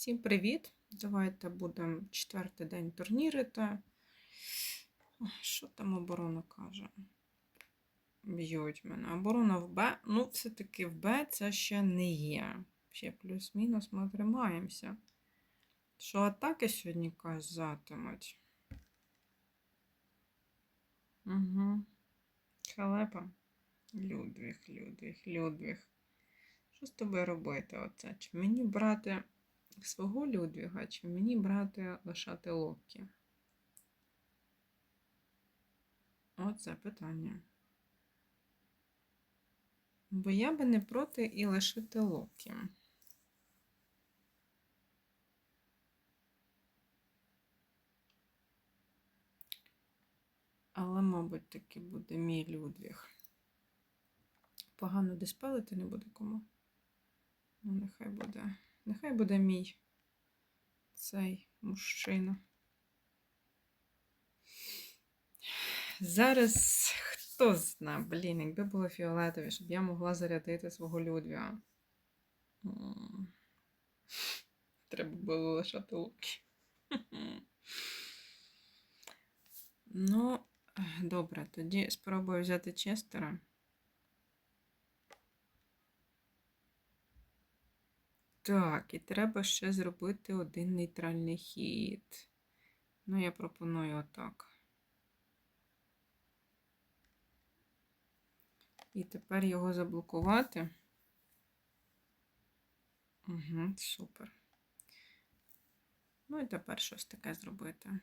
Всім привіт! Давайте будемо четвертий день турнірити. Що там оборона каже? Б'ють мене. Оборона в Б. Ну, все-таки в Б це ще не є. Ще плюс-мінус ми тримаємося. Що атаки сьогодні казатимуть? Угу. Халепа. Людвіг, Людвіг, Людвіг. Що з тобою робити оце? Чи мені брати свого Людвіга, чи мені брати лишати Локі? Оце питання. Бо я би не проти і лишити Локі. Але, мабуть, таки буде мій Людвіг. Погано диспелити не буде кому. Ну, нехай буде. Нехай буде мій цей мужчина. Зараз хто зна, блін, якби було фіолетові, щоб я могла зарядити свого Людвіга. Треба було лишати луки. Ну, добре, тоді спробую взяти Честера. Так, і треба ще зробити один нейтральний хід. Ну, я пропоную отак. І тепер його заблокувати. Угу, супер. Ну і тепер щось таке зробити.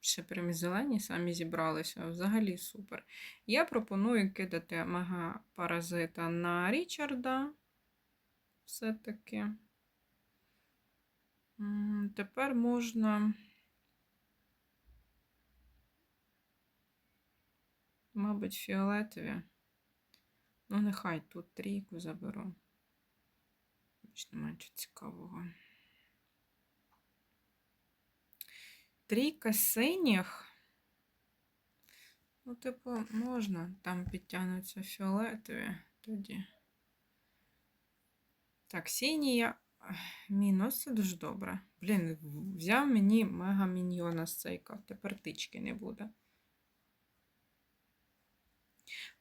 Ще прям зелені самі зібралися. Взагалі супер. Я пропоную кидати мега-паразита на Річарда. Все-таки. Тепер можна. Мабуть, фіолетові. Ну, нехай тут трійку заберу. Немає нічого цікавого. Трійка синіх. Ну, типу, можна. Там підтягнуться фіолетові тоді. Так, синія мінус це дуже добре. Блін, взяв мені мега міньйона з цейка. Тепер тички не буде.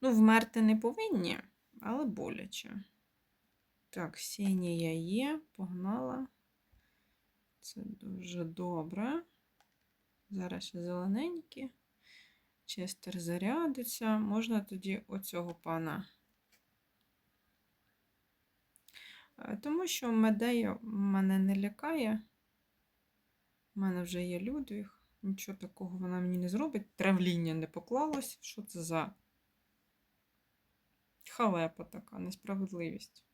Ну, вмерти не повинні, але боляче. Так, синія є, погнала. Це дуже добре. Зараз ще зелененькі. Честер зарядиться. Можна тоді оцього пана. Тому що Медея мене не лякає. У мене вже є Людвіг. Нічого такого вона мені не зробить. Травління не поклалось. Що це за халепа така, несправедливість?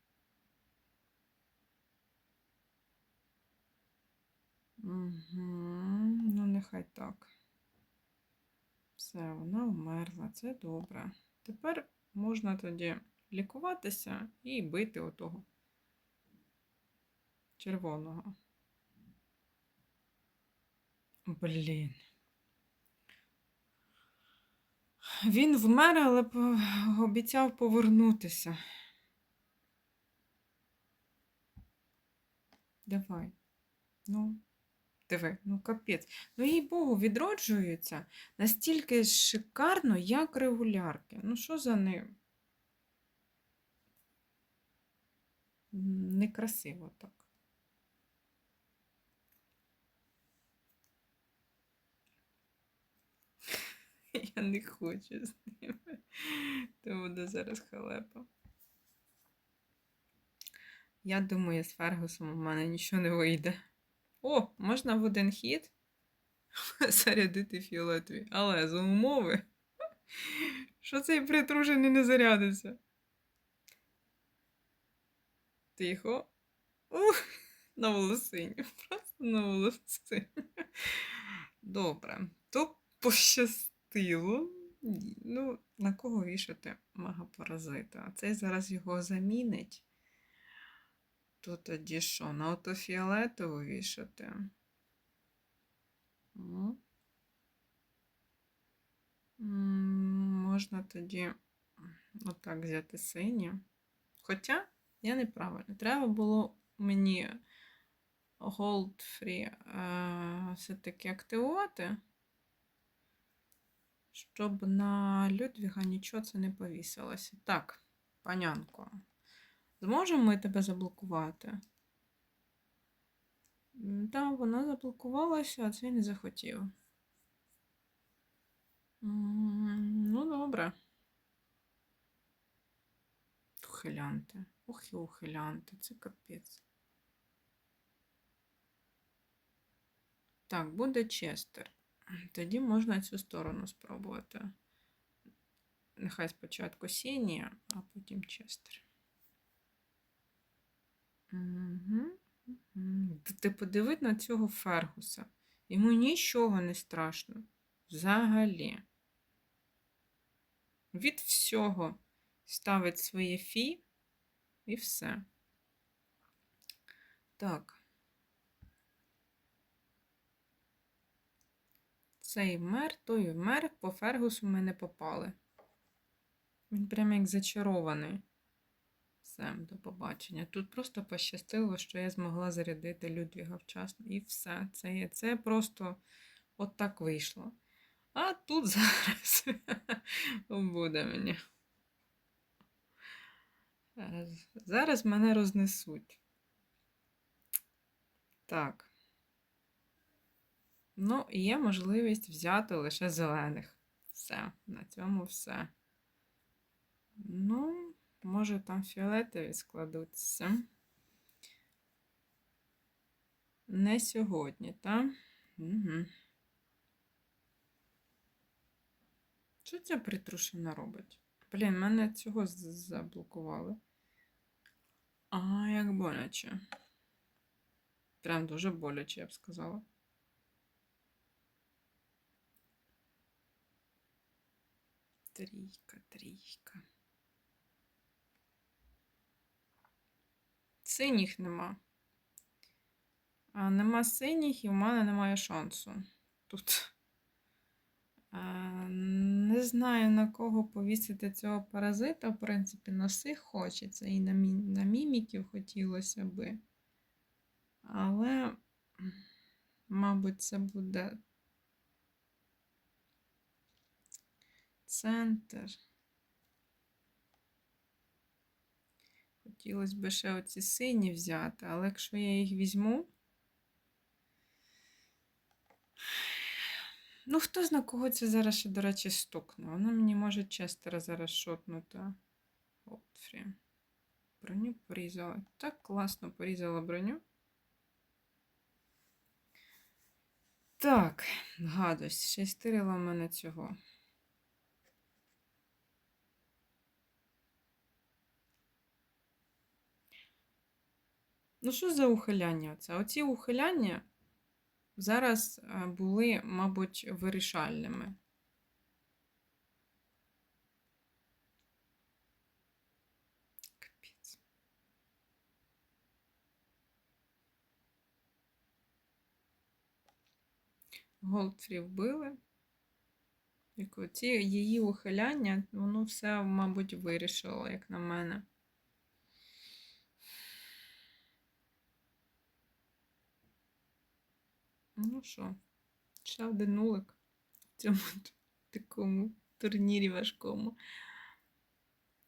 Угу. Ну, нехай так. Все, вона вмерла, це добре. Тепер можна тоді лікуватися і бити отого червоного. Блін. Він вмер, але обіцяв повернутися. Давай. Ну, диви, ну капець. Ну, їй Богу, відроджується настільки шикарно, як регулярки. Ну, що за ним? Некрасиво так. Я не хочу з ними. То буде зараз халепа. Я думаю, з Фергусом у мене нічого не вийде. О, можна в один хід зарядити фіолетові. Але за умови, що цей притружений не зарядиться. Тихо. Ух, на волосині. Просто на волосині. Добре. То пощастило. Ні, Ну, на кого вішати магапаразита? А цей зараз його замінить. То тоді що? На ото фіолетову вішати? Можна тоді отак взяти синє. Хоча я неправильно. Треба було мені Hold Free е, все-таки активувати, щоб на Людвіга нічого це не повісилося. Так, панянко, зможемо ми тебе заблокувати? Так, вона заблокувалася, а цей не захотів. Ну, добре. Ухилянти. Ох і ухилянти, це капець. Так, буде Честер. Тоді можна цю сторону спробувати. Нехай спочатку Сінія, а потім Честер. Угу. Ти подивись на цього Фергуса. Йому нічого не страшно. Взагалі. Від всього ставить своє фі і все. Так. Цей вмер, той вмер, по Фергусу ми не попали. Він прямо як зачарований. Все, до побачення. Тут просто пощастило, що я змогла зарядити Людвіга вчасно. І все. Це, є- це просто от так вийшло. А тут зараз буде мені. Зараз мене рознесуть. Так. Ну, і є можливість взяти лише зелених. Все, на цьому все. Ну, може там фіолетові складуться. Не сьогодні, так? Угу. Що ця притрушена робить? Блін, мене цього заблокували. А, як боляче. Прям дуже боляче, я б сказала. Трійка, трійка. Синіх нема. А нема синіх, і в мене немає шансу. Тут. А, не знаю, на кого повісити цього паразита. В принципі, на всіх хочеться. І на, мі... на міміків хотілося би. Але, мабуть, це буде центр. Хотілося б ще оці сині взяти, але якщо я їх візьму. Ну, хто зна, кого це зараз ще, до речі, стукне. Воно мені може Честера зараз шотнути. Голдфрі. Броню порізала. Так класно порізала броню. Так, гадость. Шестерила в мене цього. Ну, що за ухиляння це? Оці ухиляння зараз е, були, мабуть, вирішальними. Капець. Голдфрі вбили. Оці її ухиляння, воно все, мабуть, вирішило, як на мене. Ну що, ще один нулик в цьому такому турнірі важкому.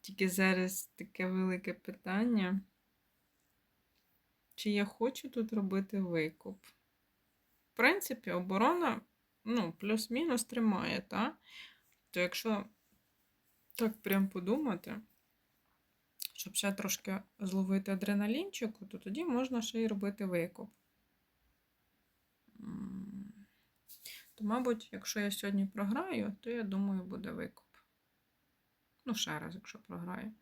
Тільки зараз таке велике питання. Чи я хочу тут робити викуп? В принципі, оборона, ну, плюс-мінус тримає, так? То якщо так прям подумати, щоб ще трошки зловити адреналінчику, то тоді можна ще й робити викуп. То, мабуть, якщо я сьогодні програю, то я думаю, буде викуп. Ну, ще раз, якщо програю.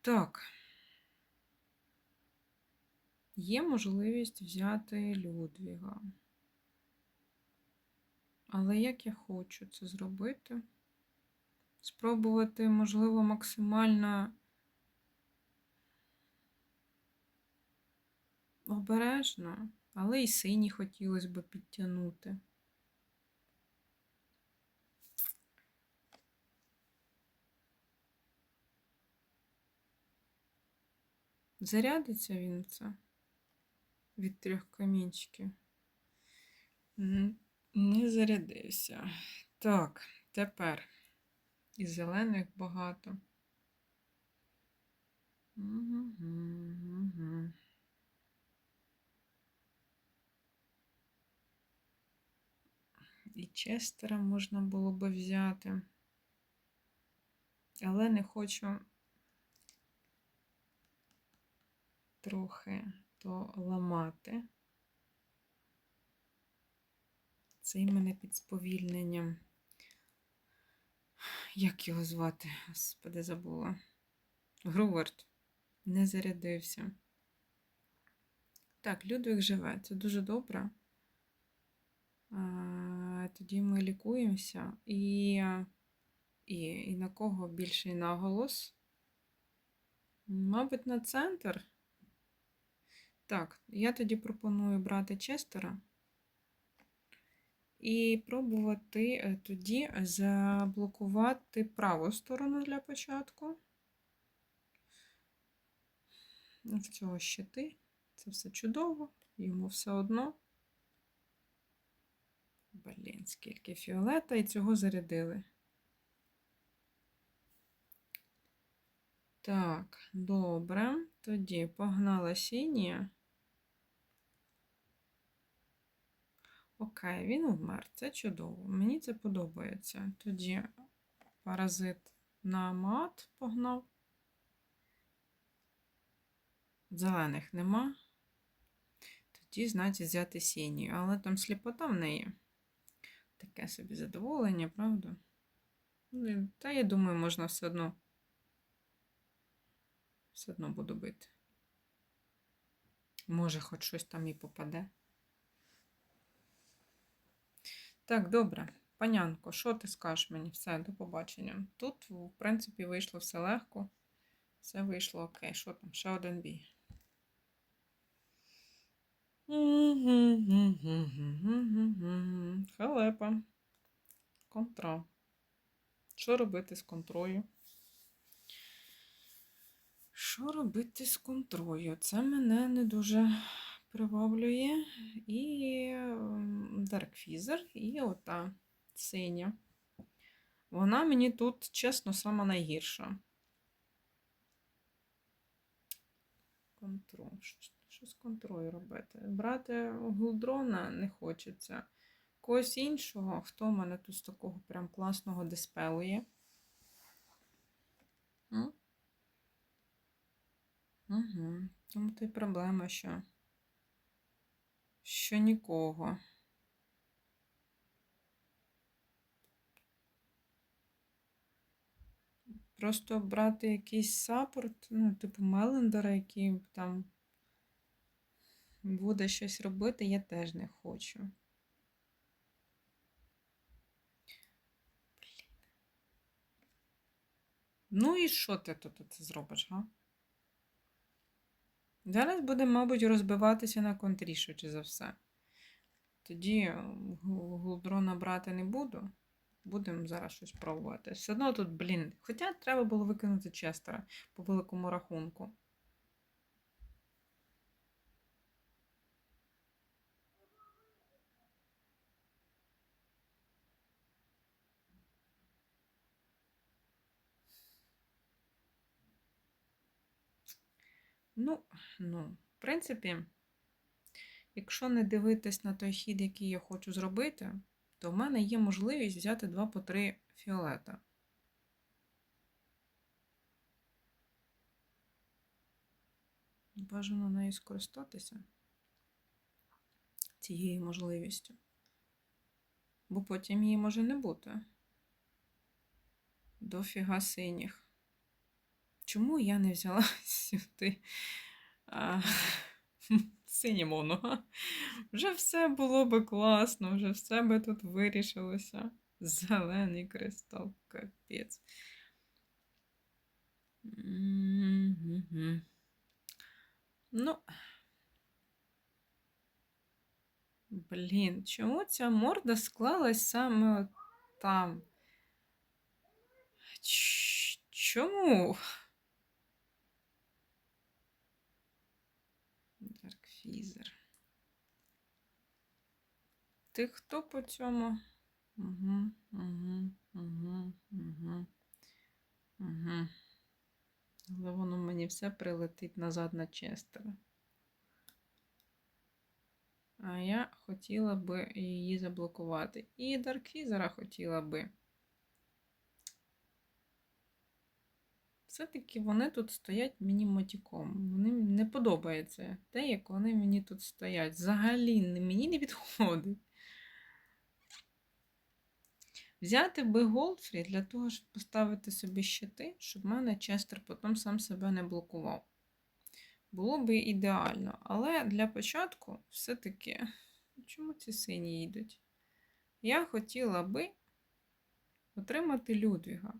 Так. Є можливість взяти Людвіга. Але як я хочу це зробити? Спробувати, можливо, максимально обережно, але і сині хотілося б підтягнути. Зарядиться він це. від трьох камінчиків. Не зарядився. Так, тепер. І зелених багато. Мгм, мгм. І Честера можна було би взяти. Але не хочу трохи то ламати. Це і мене під сповільненням. Як його звати? Господи, забула. Груверт не зарядився. Так, Людвиг живе. Це дуже добре. Тоді ми лікуємося. І, і, і на кого більший наголос? Мабуть, на центр. Так, я тоді пропоную брати Честера і пробувати е, тоді заблокувати праву сторону для початку. В цього щити. Це все чудово, йому все одно. Блін, скільки фіолета і цього зарядили. Так, добре. Тоді погнала сінія. Окей, він вмер. Це чудово. Мені це подобається. Тоді паразит на мат погнав. Зелених нема. Тоді, значить, взяти сінію. Але там сліпота в неї. Таке собі задоволення, правда? Та я думаю, можна все одно. Все одно буду бити. Може, хоч щось там і попаде. Так, добре. Панянко, що ти скажеш мені? Все, до побачення. Тут, в принципі, вийшло все легко. Все вийшло окей. Що там? Ще один бій. Халепа. Контра. Що робити з контрою? Що робити з контрою? Це мене не дуже приваблює. І Даркфізер, і ота синя. Вона мені тут, чесно, сама найгірша. Контроль. Що з контролю робити? Брати гулдрона не хочеться. Когось іншого, хто в мене тут з такого прям класного диспелує? Угу. Тому то й проблема, що що нікого. Просто брати якийсь саппорт, ну, типу Мелендера, який там буде щось робити, я теж не хочу. Ну і що ти тут це зробиш, га? Зараз буде, мабуть, розбиватися на контрі, швидше за все. Тоді гулдрона брати не буду. Будемо зараз щось пробувати. Все одно тут, блін. Хоча треба було викинути Честера по великому рахунку. Ну, ну, в принципі, якщо не дивитись на той хід, який я хочу зробити, то в мене є можливість взяти 2 по 3 фіолета. Бажано нею скористатися цією можливістю. Бо потім її може не бути. Дофіга синіх. Чому я не взяла сюди синімону? Вже все було би класно, вже все би тут вирішилося. Зелений кристал, капець. Ну, блін, чому ця морда склалась саме там? Чому? телевізор. Ти хто по цьому? Угу, угу, угу, угу, угу. Але воно мені все прилетить назад на Честера. А я хотіла би її заблокувати. І Дарквізера хотіла би. Все-таки вони тут стоять мені мотіком. Вони не подобається те, як вони мені тут стоять. Взагалі мені не підходить. Взяти би Голдфрі для того, щоб поставити собі щити, щоб в мене Честер потім сам себе не блокував. Було би ідеально. Але для початку все-таки, чому ці сині йдуть? Я хотіла би отримати Людвіга.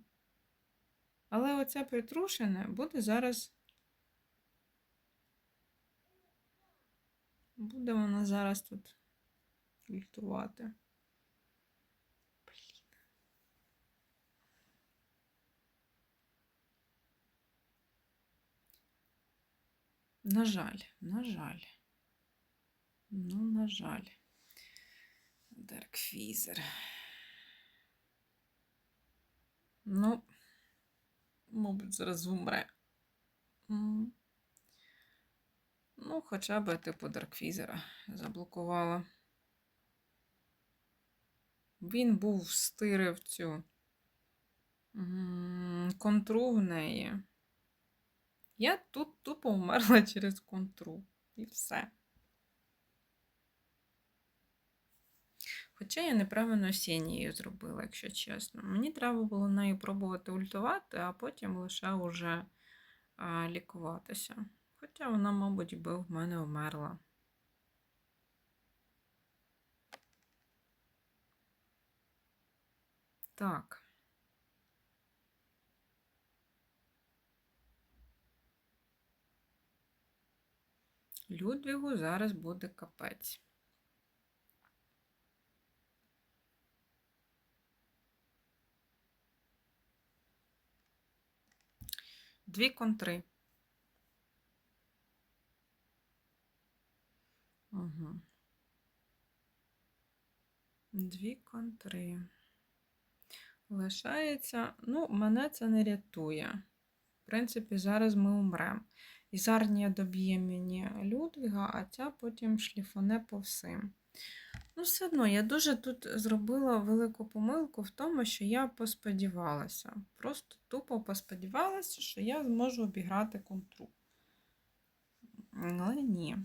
Але оце притрушене буде зараз. Буде вона зараз тут ультувати. Блін. На жаль, на жаль. Ну, на жаль. Даркфізер. Ну, мабуть, зараз вмре. Ну, хоча б типу Даркфізера заблокувала. Він був стирив цю контру в неї. Я тут тупо вмерла через контру. І все. Хоча я неправильно сінією зробила, якщо чесно. Мені треба було нею пробувати ультувати, а потім лише уже а, лікуватися. Хоча вона, мабуть, би в мене вмерла. Так. Людвігу зараз буде капець. Дві контри. Угу. Дві контри. Лишається, ну, мене це не рятує. В принципі, зараз ми умремо. І Зарнія доб'є мені Людвіга, а ця потім шліфоне по всім. Ну, все одно, я дуже тут зробила велику помилку в тому, що я посподівалася. Просто тупо посподівалася, що я зможу обіграти контру. Але ні.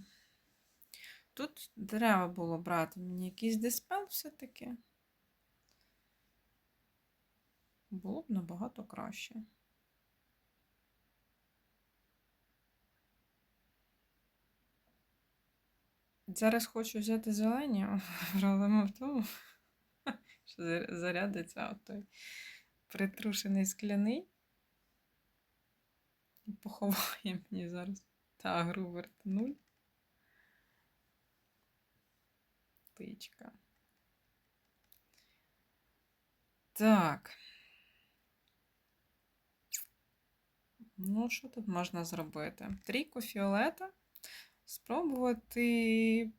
Тут треба було брати мені якийсь диспел все-таки. Було б набагато краще. Зараз хочу взяти зелені, проблема в тому, що зар- зарядиться той притрушений скляний. І поховає мені зараз та Груберт 0. Тичка. Так. Ну, що тут можна зробити? Трійку фіолета. Спробувати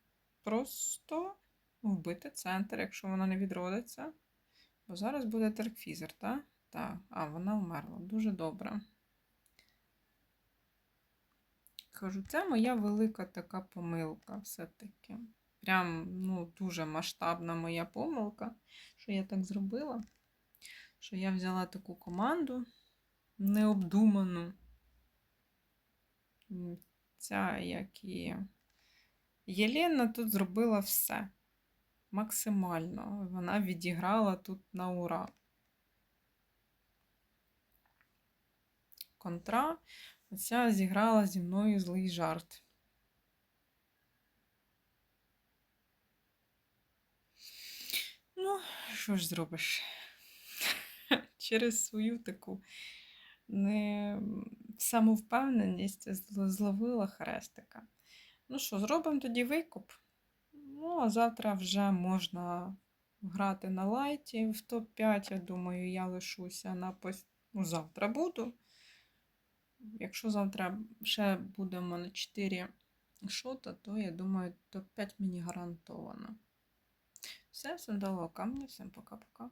просто вбити центр, якщо вона не відродиться. Бо зараз буде теркфізер, так? Так. А, вона вмерла. Дуже добре. Кажу, це моя велика така помилка все-таки. Прям, ну, дуже масштабна моя помилка, що я так зробила. Що я взяла таку команду необдуману. Ця, як і Єлена тут зробила все. Максимально. Вона відіграла тут на ура. Контра. Оця зіграла зі мною злий жарт. Ну, що ж зробиш? Через свою таку не самовпевненість зловила хрестика. Ну що, зробимо тоді викуп. Ну, а завтра вже можна грати на лайті в топ-5. Я думаю, я лишуся на пос... ну, завтра буду. Якщо завтра ще буде в мене 4 шота, то я думаю, топ-5 мені гарантовано. Все, всім доброго камня, всім пока-пока.